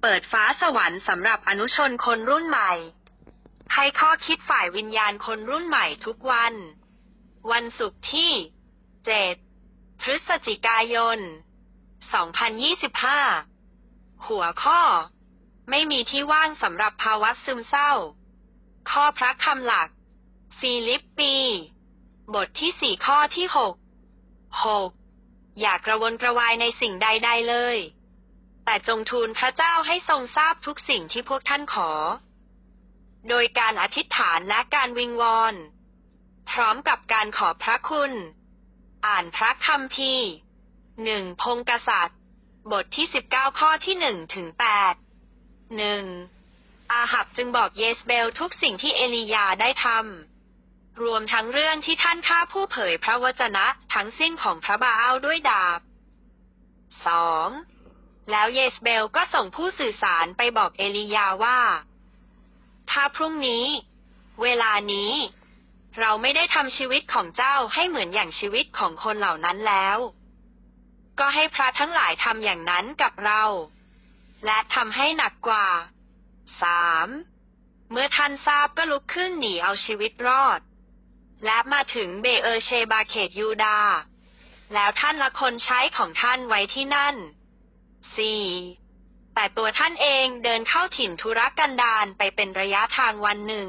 เปิดฟ้าสวรรค์สำหรับอนุชนคนรุ่นใหม่ ให้ข้อคิดฝ่ายวิญญาณคนรุ่นใหม่ทุกวัน วันศุกร์ที่ 7 พฤศจิกายน 2025 หัวข้อ ไม่มีที่ว่างสำหรับภาวะซึมเศร้า ข้อพระคำหลัก ฟิลิปปี บทที่สี่ข้อที่หกหกอย่ากระวนกระวายในสิ่งใดๆเลย แต่จงทูลพระเจ้าให้ทรงทราบทุกสิ่งที่พวกท่านขอ โดยการอธิษฐานและการวิงวอน พร้อมกับการขอพระคุณ อ่านพระคัมภีร์หนึ่งพงกษัตริย์ บทที่สิบเก้าข้อที่หนึ่งถึงแปดหนึ่งอาหับจึงบอกเยสเบลทุกสิ่งที่เอลียาได้ทำรวมทั้งเรื่องที่ท่านฆ่าผู้เผยพระวจนะทั้งสิ้นของพระบาอัลด้วยดาบสอง แล้วเยสเบลก็ส่งผู้สื่อสารไปบอกเอลียาว่า ถ้าพรุ่งนี้ เวลานี้ เราไม่ได้ทำชีวิตของเจ้าให้เหมือนอย่างชีวิตของคนเหล่านั้นแล้ว ก็ให้พระทั้งหลายทำอย่างนั้นกับเรา และทำให้หนักกว่าสามเมื่อท่านทราบก็ลุกขึ้นหนีเอาชีวิตรอด และมาถึงเบเออเชบาเขตยูดา แล้วท่านละคนใช้ของท่านไว้ที่นั่น สี่แต่ตัวท่านเองเดินเข้าถิ่นธุรกันดารไปเป็นระยะทางวันหนึ่ง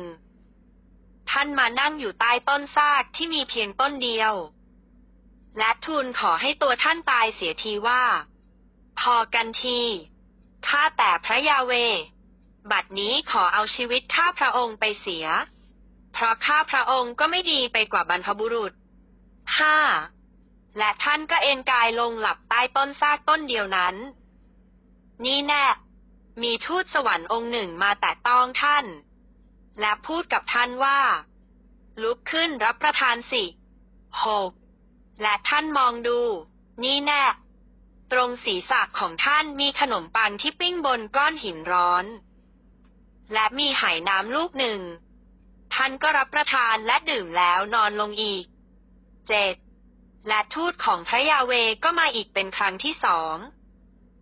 ท่านมานั่งอยู่ใต้ต้นซากที่มีเพียงต้นเดียว และทูลขอให้ตัวท่านตายเสียทีว่า พอกันทีข้าแต่พระยาเว บัดนี้ขอเอาชีวิตข้าพระองค์ไปเสีย เพราะข้าพระองค์ก็ไม่ดีไปกว่าบรรพบุรุษห้า และท่านก็เอนกายลงหลับใต้ต้นซากต้นเดียวนั้น นี่แน่ มีทูตสวรรค์องค์หนึ่งมาแตะต้องท่าน และพูดกับท่านว่า ลุกขึ้นรับประทานสิหกและท่านมองดู นี่แน่ ตรงศีรษะของท่านมีขนมปังที่ปิ้งบนก้อนหินร้อน และมีไหน้ำลูกหนึ่ง ท่านก็รับประทานและดื่มแล้วนอนลงอีก เจ็ด และทูตของพระยาเวก็มาอีกเป็นครั้งที่สอง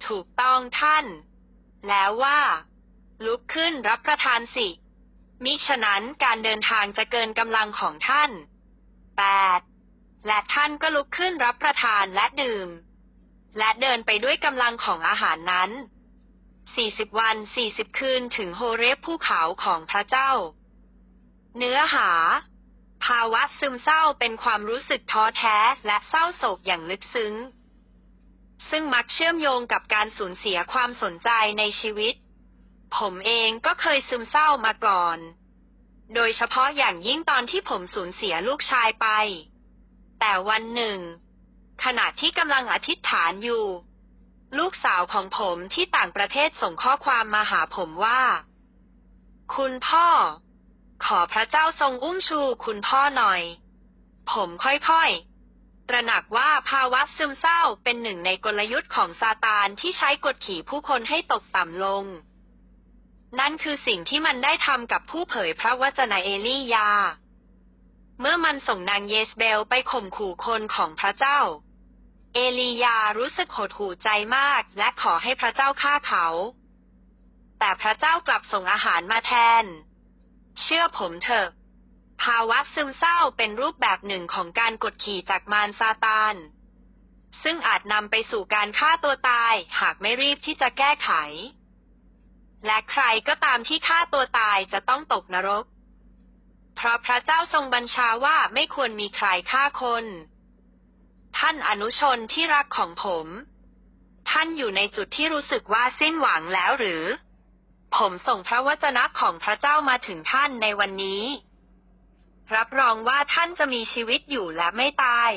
ถูกต้องท่าน แล้วว่า ลุกขึ้นรับประทานสิ มิฉะนั้นการเดินทางจะเกินกำลังของท่านแปดและท่านก็ลุกขึ้นรับประทานและดื่ม และเดินไปด้วยกำลังของอาหารนั้นสี่สิบวันสี่สิบคืนถึงโฮเรฟภูเขาของพระเจ้า เนื้อหา ภาวะซึมเศร้าเป็นความรู้สึกท้อแท้และเศร้าโศกอย่างลึกซึ้ง ซึ่งมักเชื่อมโยงกับการสูญเสียความสนใจในชีวิต ผมเองก็เคยซึมเศร้ามาก่อน โดยเฉพาะอย่างยิ่งตอนที่ผมสูญเสียลูกชายไป แต่วันหนึ่ง ขณะที่กำลังอธิษฐานอยู่ ลูกสาวของผมที่ต่างประเทศส่งข้อความมาหาผมว่า คุณพ่อ ขอพระเจ้าทรงอุ้มชูคุณพ่อหน่อย ผมค่อยๆ ตระหนักว่าภาวะซึมเศร้าเป็นหนึ่งในกลยุทธ์ของซาตานที่ใช้กดขี่ผู้คนให้ตกต่ำลง นั่นคือสิ่งที่มันได้ทำกับผู้เผยพระวจนะเอลียา เมื่อมันส่งนางเยสเบลไปข่มขู่คนของพระเจ้า เอลียารู้สึกหดหู่ใจมากและขอให้พระเจ้าฆ่าเขา แต่พระเจ้ากลับส่งอาหารมาแทน เชื่อผมเถอะ ภาวะซึมเศร้าเป็นรูปแบบหนึ่งของการกดขี่จากมารซาตาน ซึ่งอาจนำไปสู่การฆ่าตัวตายหากไม่รีบที่จะแก้ไข และใครก็ตามที่ฆ่าตัวตายจะต้องตกนรก เพราะพระเจ้าทรงบัญชาว่าไม่ควรมีใครฆ่าคน ท่านอนุชนที่รักของผม ท่านอยู่ในจุดที่รู้สึกว่าสิ้นหวังแล้วหรือ ผมส่งพระวจนะของพระเจ้ามาถึงท่านในวันนี้ รับรองว่าท่านจะมีชีวิตอยู่และไม่ตาย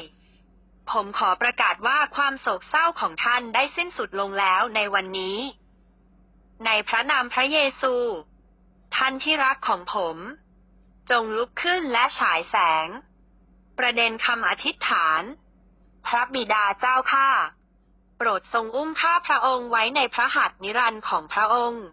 ผมขอประกาศว่าความโศกเศร้าของท่านได้สิ้นสุดลงแล้วในวันนี้ ในพระนามพระเยซู ท่านที่รักของผม จงลุกขึ้นและฉายแสง ประเด็นคำอธิษฐาน พระบิดาเจ้าข้าโปรดทรงอุ้มข้าพระองค์ไว้ในพระหัตถ์นิรันดร์ของพระองค์